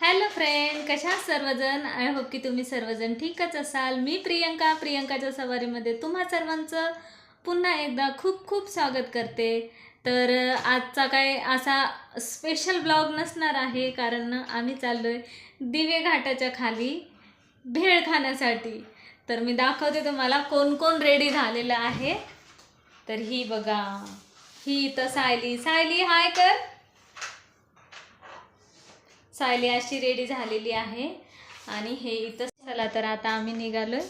Hello friend कशा सर्वजण? I hope की तुम्ही सर्वजण ठीकच असाल. मी प्रियंका. प्रियंकाच्या सवारीमध्ये तुम्हा सर्वांचं पुन्हा एकदा खूप खूप स्वागत करते. तर आजचा काय असा स्पेशल ब्लॉग नसणार आहे कारण आम्ही चाललो आहे दिवे घाटाच्या खाली भेळ खाण्यासाठी. तर मी दाखवते तुम्हाला कोण कोण रेडी झालेलं आहे. तर ही बघा. ही इथं सायली. सायली हाय कर सायली अशी रेडी झालेली आहे. आणि हे इथं चला तर आता आम्ही निघालोय.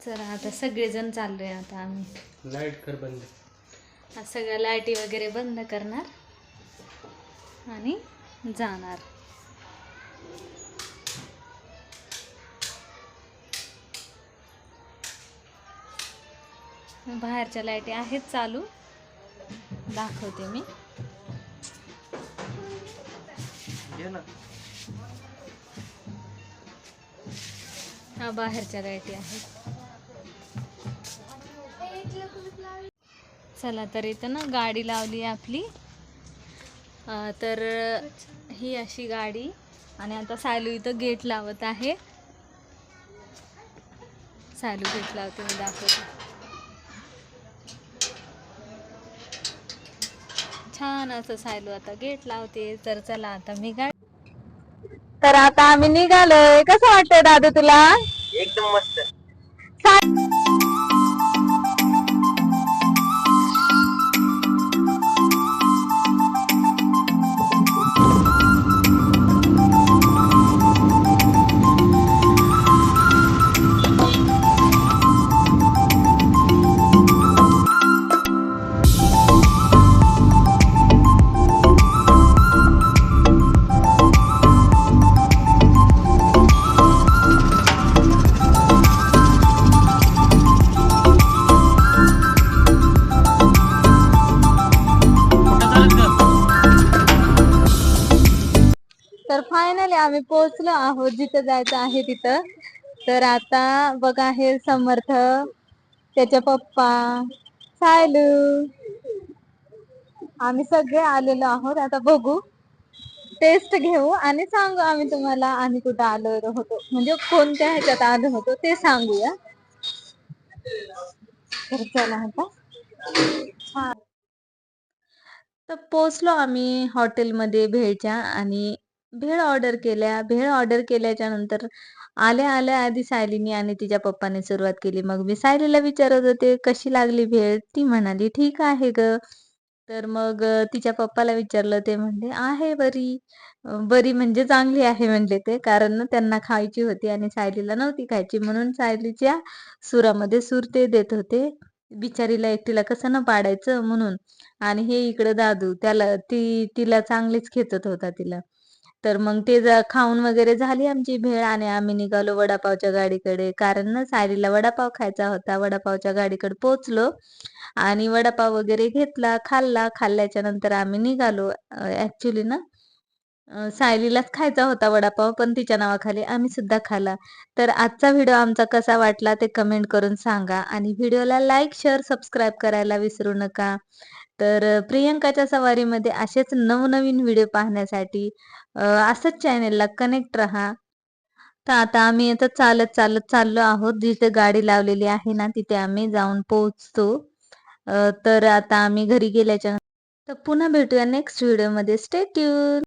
चला आता सगळेजण चाललोय आता आम्ही. लाइट कर बंद. आता सगळ्या लाईटी वगैरे बंद करणार. आणि जाणार. बाहेरच्या लाईटी आहेत चालू. दाखवते मी. हा बाहेरच्या गायटी आहेत. चला तर इथं ना गाडी लावली आहे आपली. तर ही अशी गाडी आणि आता सायलू इथं गेट लावत आहे. सायलू गेट लावते मी दाखवते. छान असं सायलू आता गेट लावते. तर चला आता मी गाडी तर आता आम्ही निघालोय. कसं वाटतंय दादा तुला? एकदम मस्त. तर फायनली आम्ही पोहोचलो आहोत. जिथं जायचं आहे तिथं. तर आता बघा हे समर्थ त्याच्या पप्पा सायलू. आम्ही सगळे आलेलो आहोत. आता बघू. टेस्ट घेऊ आणि सांगू आम्ही तुम्हाला आम्ही कुठं आलो होतो. म्हणजे कोणत्या ह्याच्यात आलो होतो ते सांगूया. तर चला आता. तर पोचलो आम्ही हॉटेलमध्ये भेळच्या आणि भेळ ऑर्डर केल्या. भेळ ऑर्डर केल्याच्यानंतर आल्या आल्या आधी सायलीनी आणि तिच्या पप्पाने सुरुवात केली. मग मी सायलीला विचारत होते कशी लागली भेळ? ती म्हणाली ठीक आहे ग. तर मग तिच्या पप्पाला विचारलं. ते म्हणले आहे बरी. बरी म्हणजे चांगली आहे म्हणले ते. कारण ना त्यांना खायची होती आणि सायलीला नव्हती खायची. म्हणून सायलीच्या सुरामध्ये सूर ते देत होते. बिचारीला एकटीला कसं ना पाडायचं म्हणून. आणि हे इकडं दादू त्याला ती तिला चांगलीच खेचत होता तिला. तर मग ते खाऊन वगैरे झाली आमची भेळ आणि आम्ही निघालो वडापावच्या गाडीकडे. कारण ना सायलीला वडापाव खायचा होता. वडापावच्या गाडीकडे पोचलो आणि वडापाव वगैरे घेतला खाल्ला. खाल्ल्याच्या नंतर आम्ही निघालो. ऍक्च्युली ना सायलीलाच खायचा होता वडापाव पण तिच्या नावाखाली आम्ही सुद्धा खाल्ला तर आजचा व्हिडिओ आमचा कसा वाटला ते कमेंट करून सांगा. आणि व्हिडिओला लाईक शेअर सबस्क्राईब करायला विसरू नका. तर प्रियंकाच्या सवारीमध्ये असेच नवनवीन व्हिडिओ पाहण्यासाठी असंच चॅनेलला कनेक्ट राहा. तर आता आम्ही आता चालत चालत चाललो आहोत. जिथे गाडी लावलेली आहे ना तिथे आम्ही जाऊन पोहोचतो. तर आता आम्ही घरी गेल्याच्या तर पुन्हा भेटूया नेक्स्ट व्हिडिओमध्ये. Stay tune